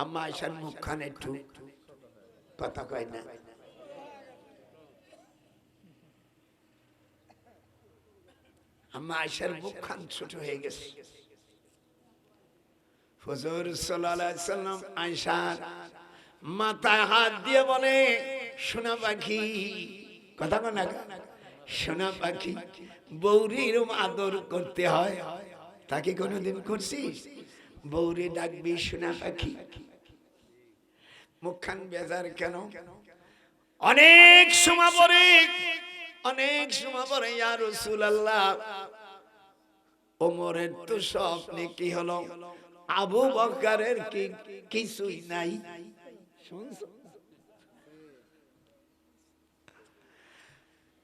আম্মা আয়সার মুখখান একটু কথা কয় না আম্মা আয়সার মুখখান ছোট হয়ে গেছে হুজুর সাল্লাল্লাহু আলাইহি সাল্লাম আয়সার মাথায় হাত দিয়ে বলে সোনা পাখি কথা কয় না সোনা পাখি বৌরির আদর করতে হয়। তাকে কোনোদিন করছিস? বৌরি ডাকবি সোনা পাখি মুখখান বেজার কেন? অনেক সময় পরে অনেক সময় পরে ইয়া রাসূলুল্লাহ ওমরের তো স্বপ্নে কি হলো? আবু বকরের কি কিছুই নাই?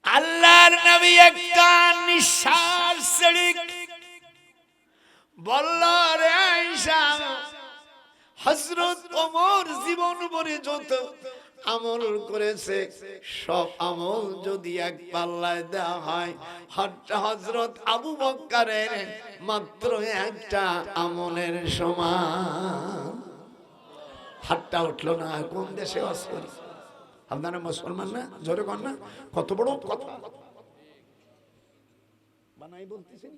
আল্লাহর নবী একটা নিঃশ্বাস ছেড়ে বলল রে আয়েশা হযরত ওমর জীবন ভরে যত আমল করেছে, সব আমল যদি এক পাল্লায় দেওয়া হয় হজরত আবু বক্কারের মাত্র একটা আমলের সমান। হাতটা উঠল না, কোন দেশে বাস আপনারা মুসলমান না? জোরে কর না, কত বড় কথা। বানাই বলতেছেন।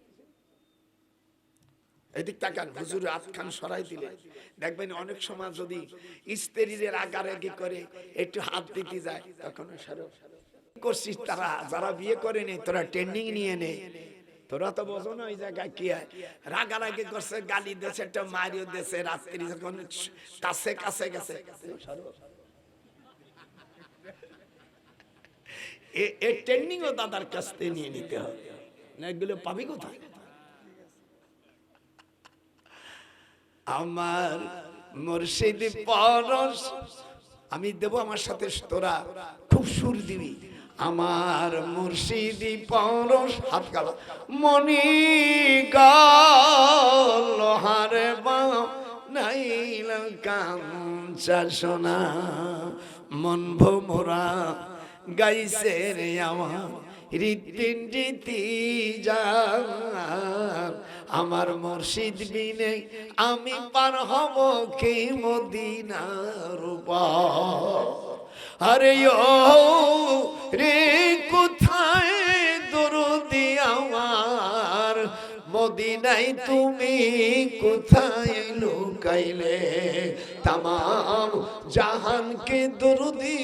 এদিক তাকান, হুজুর আতখান সরাই দিলে। দেখবেন অনেক সময় যদি স্ত্রীদের আগারাগি করে, একটু হাত দিতে যায়, তখন সরো। করছিস তারা? যারা বিয়ে করেনি তোরা ট্রেনিং নিয়ে নে। তোরা তো বোঝো না ওই জায়গায় কি হয়। রাগারাগি করছে, গালি দিয়েছে একটা মারিও দিয়েছে রাত্রি যখন কাছে কাছে গেছে। এ ট্রেনিংও দাদার কাছ থেকে নিয়ে নিতে হবে। না, এগুলো পাবি কোথায়? আমার মুর্শিদ পরশ, আমি দেব আমার সাথে তোরা, খুব সুর দিবি। আমার মুর্শিদি পরশ, হাত গালা। মনি বা নাইল কাঞ্চা মন ভোমরা গাইছে রে আমার রীতিন রীতি যা আমার মসজিদ বিনে আমি পার হব কে মদিনার আরে রে কোথায় মদিনাই তুমি কোথায় লুকাইলে? তাম জাহানকে দরদি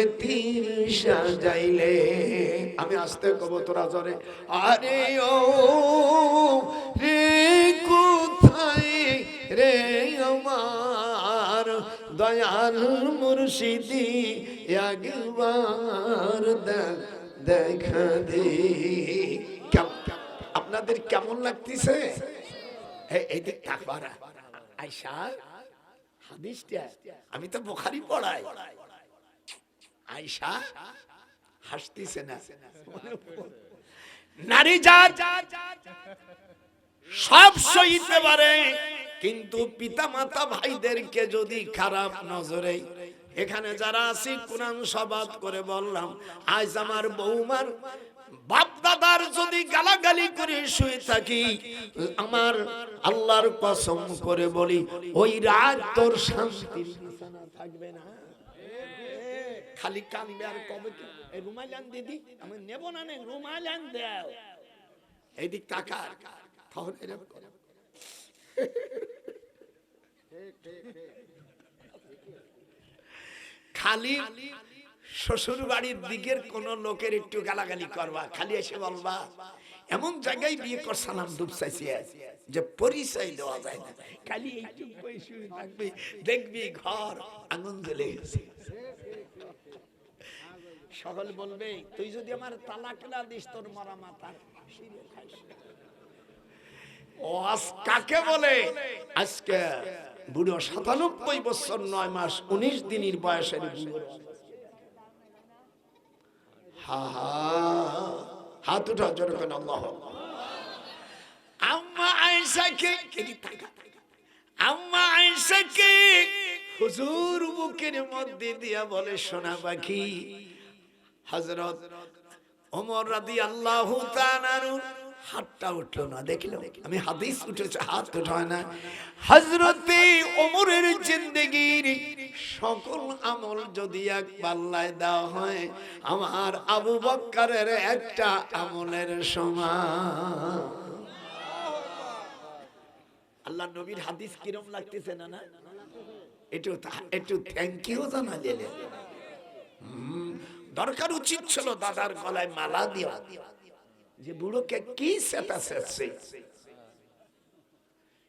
এতিম সাজাইলে। আমি আসতে কব তোরা জরে। আরে ও রে কোথায় রে আমার দয়াল মুর্শিদি? একবার দেখা দে। আপনাদের কেমন লাগতেছে? আমি তো বোখারি পড়াই। আয়সা হাসতেছে না। নারী জাত সব সইতে পারে, কিন্তু পিতা মাতা ভাইদেরকে যদি খারাপ নজরে, এখানে যারা আছি, কোরআন সবাদ করে বললাম, আজ আমার বৌমার বাপ দাদার যদি গালাগালি করে শুয়ে থাকি, আমার আল্লাহর কসম করে বলি, ওই রাত তোর শান্তির বিছানা থাকবে না। খালি কানবে আর কবে এই রুমাইলান দিদি, আমি নেব না নে রুমাইলান দেও। এইদিক তাকা। তাহলে এরকম। খালি শ্বশুর বাড়ির দিকের কোন লোকের একটু গালাগালি করবা, খালি এসে বলবা, এমন জায়গায় বিয়ে কর, সালাম ডুব যে পরিচয় দেওয়া যায় না। খালি এইটুক বয়সে থাকবি, দেখবি ঘর আগুন জ্বলে গেছে। সকল বলবে, তুই যদি আমার তালাক না দিস, তোর মরা মাথা আজ কাকে বলে? আজকে বুড়ো সাতানব্বই বছর, নয় মাস, উনিশ দিনের বয়সের বুড়ো। হা হা, হাত উঠা জোরে কেন আল্লাহ আম্মা আয়েশাকে। আম্মা আয়েশাকে হুজুর বুকের মধ্যে দিয়া বলে সোনা পাখি, হযরত ওমর রাদিয়াল্লাহু তাআলার হাতটা উঠল না দেখল? আমি হাদিস উঠেছে হাত উঠায় না হযরতে ওমরের সকল আমল যদি এক পাল্লায় দেওয়া হয় আমার আবু বক্কারের একটা আমলের সমান। আল্লাহ নবীর হাদিস কিরম লাগতেছে না না একটু একটু থ্যাংক ইউ জানালে। দরকার উচিত ছিল দাদার গলায় মালা দেওয়া। যে বুড়োকে কি সেটা সেচ্ছে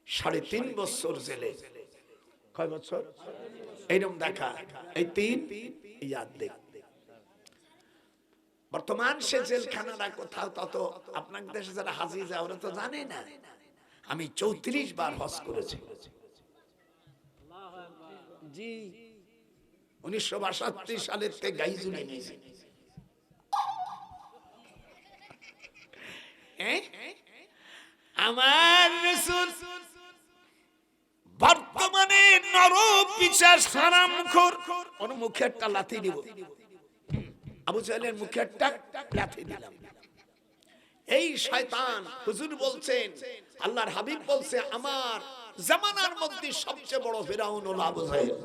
সাড়ে তিন বছর জেলে। কয় বছর? এইরকম দেখা। এই তিন ইয়াদ দেখ। বর্তমান সে জেলখানাটা কোথাও তত আপনার দেশে যারা হাজি যায় ওরা তো জানে না। আমি চৌত্রিশ বার হজ করেছি। উনিশশো বাষট্টি সালের থেকে গাই জুড়ে নিয়েছি এ? বর্তমানে নর পিছাস হারাম খোর ওর লাথি দিব আবু লাথি দিলাম এই শয়তান হুজুর বলছেন, আল্লাহর হাবিব বলছে, আমার জামানার মধ্যে সবচেয়ে বড় ফেরাউন হলো আবু জাহেল।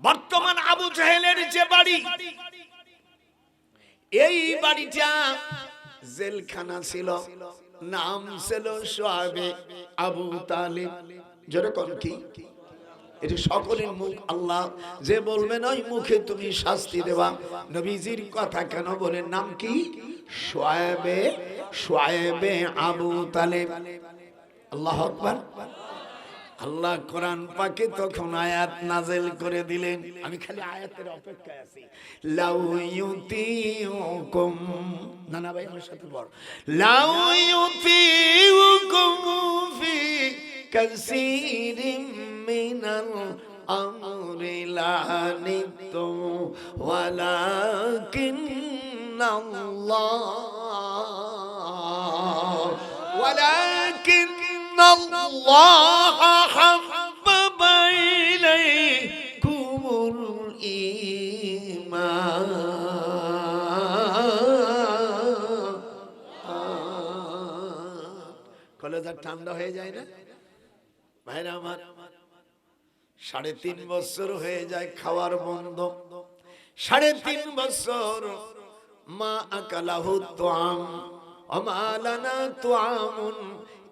বর্তমান আবু জাহেলের যে বাড়ি এই বাড়িটা জেলখানা ছিল। নাম ছিল সোয়াবে আবু তালিব। যেরকম কি? এটি সকলের মুখ আল্লাহ যে বলবেন, ওই মুখে তুমি শাস্তি দেবা। নবীজির কথা কেন বলে নাম কি? সোয়াবে সোয়াবে আবু তালেব। আল্লাহ আকবার। আল্লাহ কোরআন পাকে তখন আয়াত নাজেল করে দিলেন। আমি খালি আয়াতের অপেক্ষায় আছি। লাউ নানা ভাই আমার সাথে পড় লাউ ইউতিউকুম ফি মিনাল আমরি লানিতুম ওয়ালাকিন্নাল্লাহ। ওয়ালা الله حبب إليكم الإيمان কলেজা ঠান্ডা হয়ে যায় না ভাইরা আমার সাড়ে তিন বছর হয়ে যায় খাওয়ার বন্ধ সাড়ে তিন বছর মা আকালাহু তোয়াম অমালানা তোয়ামুন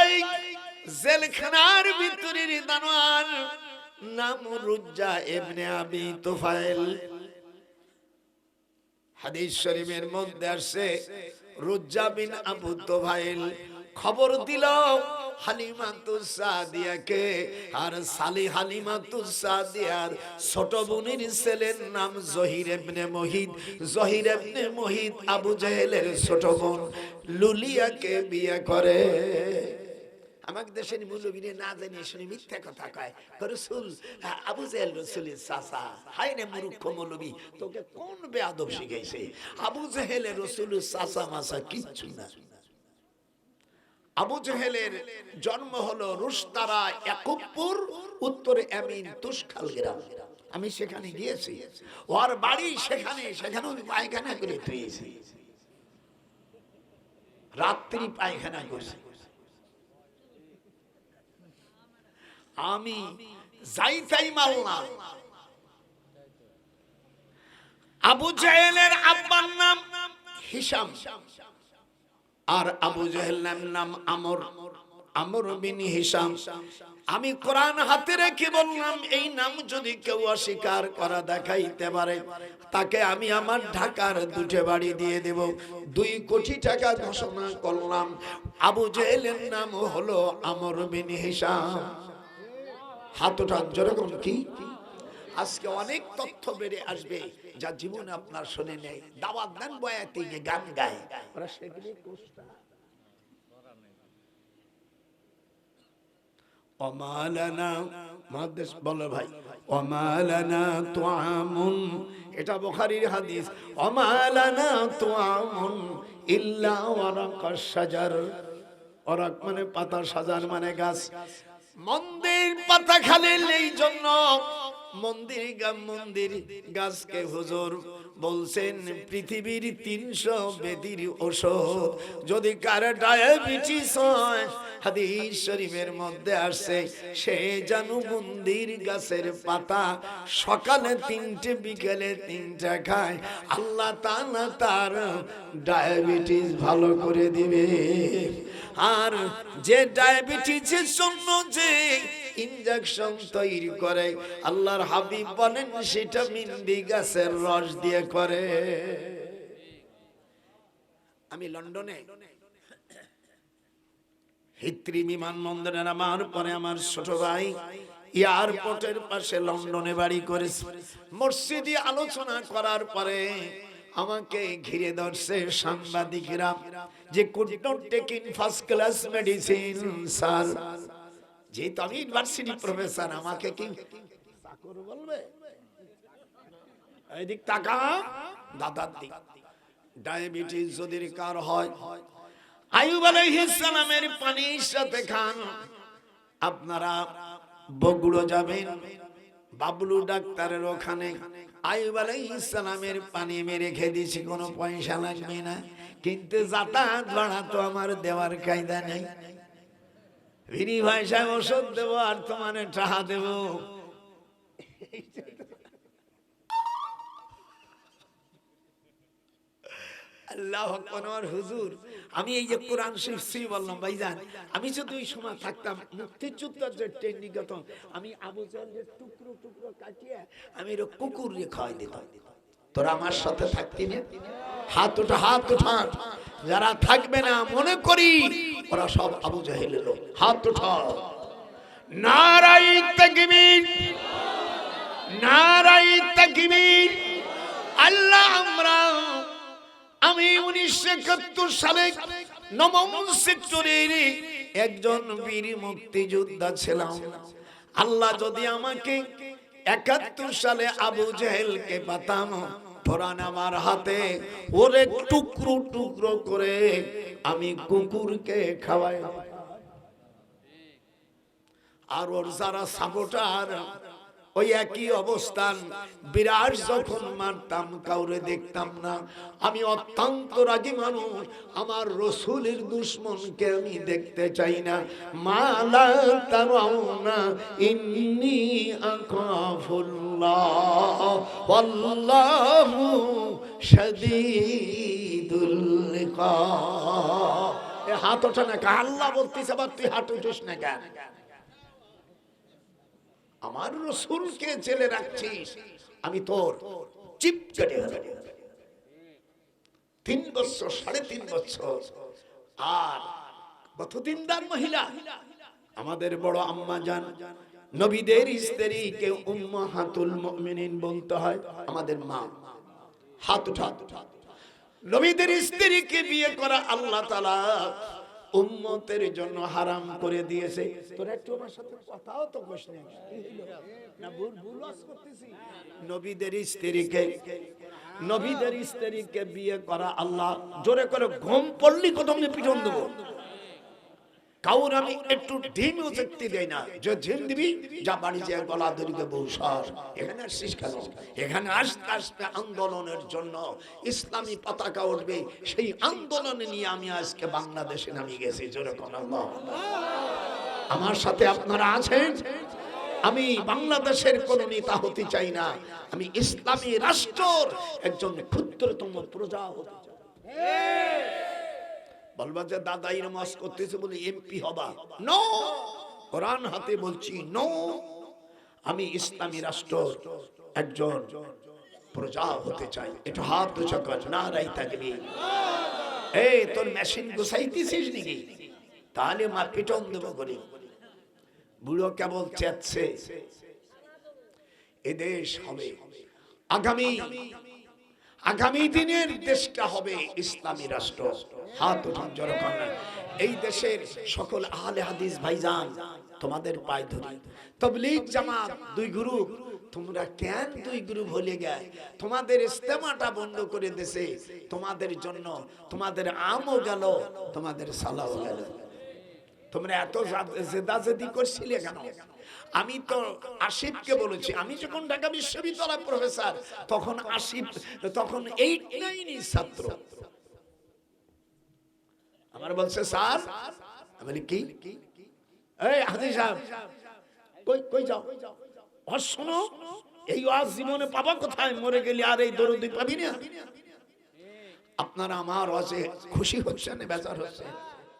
বাই জেলখানার ভিতরের দানোয়ার নাম রুজ্জা আবি হাদিস শরীফের মধ্যে রুজ্জা বিন আবু খবর দিল আর সালি হালিমাতুস সাদিয়ার ছোট বোনের ছেলের নাম জহির ইবনে মহিদ জহির ইবনে মহিদ আবু জাহেলের ছোট বোন লুলিয়াকে বিয়ে করে। আমাকে দেশের মৌলবীরে না জানি শুনি মিথ্যা কথা কয়। রসুল, আবু জাহেল রসুলের চাচা হাই রে মূর্খ মৌলবী, তোকে কোন বেয়াদব শিখাইছে? আবু জাহেলের রসুলের চাচা মাসা কিচ্ছু না। আবু জেহেলের জন্ম হলো রুস্তারা একুবপুর উত্তরে আমিন তুষখাল গ্রাম। আমি সেখানে গিয়েছি। ওর বাড়ি সেখানে সেখানে পায়খানা করে তুইছি রাত্রি পায়খানা করছি। আমি যাইতাই মারলাম। আবু জাহেলের আব্বার নাম হিসাম আর আবু জাহেল নাম নাম আমর। আমর বিন হিসাম আমি কোরআন হাতে রেখে বললাম, এই নাম যদি কেউ অস্বীকার করা দেখাইতে পারে, তাকে আমি আমার ঢাকার দুটে বাড়ি দিয়ে দেব। দুই কোটি টাকা ঘোষণা করলাম। আবু জেহেলের নাম হলো আমর বিন হিসাম হাত যেরকম কি? আজকে অনেক তথ্য বেড়ে আসবে যা জীবনে আপনার শুনে নেই। দাওয়াত দেন বয়াতে গিয়ে, গান গায়। মহাদেশ বলো ভাই, অমালানা এটা বুখারীর হাদিস। অমালানা তোয়ামুন ইল্লা ওয়ারাকাশ সাজার মানে পাতা সাজার মানে গাছ। মন্দির পাতা খালি এই জন্য মন্দির গা মন্দির, গাছকে হুজুর বলছেন, পৃথিবীর তিনশো বেদির ওষুধ। যদি কার ডায়াবেটিস হয়, হাদিস শরীফের মধ্যে আসছে, সে জানু মন্দির গাছের পাতা সকালে তিনটে, বিকেলে তিনটা খায়। আল্লাহ তাআলা তার ডায়াবেটিস ভালো করে দিবে। আর যে ডায়াবেটিসের জন্য যে ইনজেকশন তৈরি করে, আল্লাহর হাবিব বলেন সেটা মিন্দি গাছের রস দিয়ে করে। আমি লন্ডনে হিত্রি বিমানবন্দরে নামার পরে আমার ছোট ভাই এয়ারপোর্টের পাশে লন্ডনে বাড়ি করেছে। মসজিদে আলোচনা করার পরে আমাকে ঘিরে ধরছে সাংবাদিকরা যে could not first class medicine, sir. যেহেতু আমি ইউনিভার্সিটি প্রফেসর আমাকে কি চাকর বলবে? এদিক টাকা দাদার দিক। ডায়াবেটিস যদি কার হয় আয়ুব আলাইহিস সালামের পানির সাথে খান। আপনারা বগুড়ো যাবেন, বাবলু ডাক্তারের ওখানে। আয়ুব আলাইহিস সালামের পানি মেরে খেয়ে দিয়েছি, কোনো পয়সা লাগবে না। কিন্তু যাতায়াত ভাড়া তো আমার দেওয়ার কায়দা নেই। ভিনি ভাষায় ওষুধ দেবো, আর তোমার টাহা দেবো। আমি এই যে কোরআন শিখছি বললাম, ভাইজান, আমি যদি ওই সময় থাকতাম, মুক্তিযুদ্ধের আমি আবু জাহেলের টুকরো টুকরো কাটিয়ে, আমি কুকুর রে খাওয়াই দিতাম। তোরা আমার সাথে থাকতি না? হাত উঠা হাত উঠা। যারা থাকবে না, মনে করি ওরা সব আবু জাহেলের লোক। হাত উঠা। নারাই তাকবীর। নারাই তাকবীর। আল্লাহ আমরা, আমি উনিশশো একাত্তর সালে নবম সেক্টরের একজন বীর মুক্তিযোদ্ধা ছিলাম। আল্লাহ যদি আমাকে একাত্তর সালে আবু জেহেলকে পাতাম ফোরান আমার হাতে। ওরে টুকরো টুকরো করে আমি কুকুরকে খাওয়াই। আর ওর যারা সাপোর্টার ওই একই অবস্থান। বিরাট যখন মারতাম, কাউরে দেখতাম না। আমি অত্যন্ত রাগী মানুষ। আমার রসুলের দুশ্মনকে আমি দেখতে চাই না। হাত ওঠে না আল্লাহ বলতেছে, আবার তুই হাত উঠিস না কেন? আমার রসুলকে জেলে রাখছিস, আমি তোর চিপ কেটে তিন বছর, সাড়ে তিন বছর, আর কত দিনদার মহিলা? আমাদের বড় আম্মা জান, নবীদের স্ত্রীকে উম্মাহাতুল মুমিনিন বলতে হয়, আমাদের মা। হাত উঠা নবীদের স্ত্রীকে বিয়ে করা আল্লাহ তাআলা উম্মতের জন্য হারাম করে দিয়েছে। তোরা একটু আমার সাথে কথাও তো কইস না। না, ভুল ভুল করতেছি। নবীদের স্ত্রীকে নবীদের স্ত্রীকে বিয়ে করা আল্লাহ জোরে করে ঘুম পড়লি কত পিছন দেবো? কাউর আমি একটু ঢিমও দেখতে দেই না। যে ঝিম দিবি, যা বাড়ি যায় গলা ধরিকে বৌসার এখানে আসছিস কেন? এখানে আসতে আসতে আন্দোলনের জন্য ইসলামী পতাকা উঠবে। সেই আন্দোলনে নিয়ে আমি আজকে বাংলাদেশে নামি গেছি যেরকম আমার সাথে আপনারা আছেন? আমি বাংলাদেশের কোন নেতা হতে চাই না। আমি ইসলামী রাষ্ট্রর একজন ক্ষুদ্রতম প্রজা হতে চাই। বলবা যে দাদা ইরমাস করতেছে বলে এমপি হবা? নো কোরআন হাতে বলছি নো আমি ইসলামী রাষ্ট্র একজন প্রজা হতে চাই। একটু হাত দুচা কর না রাই থাকবি। এই তোর মেশিন গুছাইতেছিস নাকি? তাহলে মা পিটন দেব করি বুড়ো কেবল চেচ্ছে। এদেশ হবে। আগামী আগামী দিনের দেশটা হবে ইসলামী রাষ্ট্র। হাত উঠান, জড়ো এই দেশের সকল আহলে হাদিস ভাইজান, তোমাদের পায়ে ধরি। তবলিগ জামাত, দুই গ্রুপ তোমরা কেন দুই গ্রুপ হলে গে তোমাদের ইস্তেমাটা বন্ধ করে দেশে তোমাদের জন্য তোমাদের আমও গেল, তোমাদের সালাও গেল। তোমরা এত জেদাজেদি করছিলে কেন? আমি তো আসিফকে বলেছি। আমি যখন ঢাকা বিশ্ববিদ্যালয় প্রফেসর, তখন আসিফ তখন এইট নাইনই ছাত্র। আমার বলছে, স্যার। আমি কি? এই হাজি সাহেব, কই কই যাও? আর শোনো, এই ওয়াজ জীবনে পাবা কোথায়? মরে গেলে আর এই দরদি পাবি না? আপনারা আমার ওয়াজে খুশি হচ্ছেন, বেজার হচ্ছে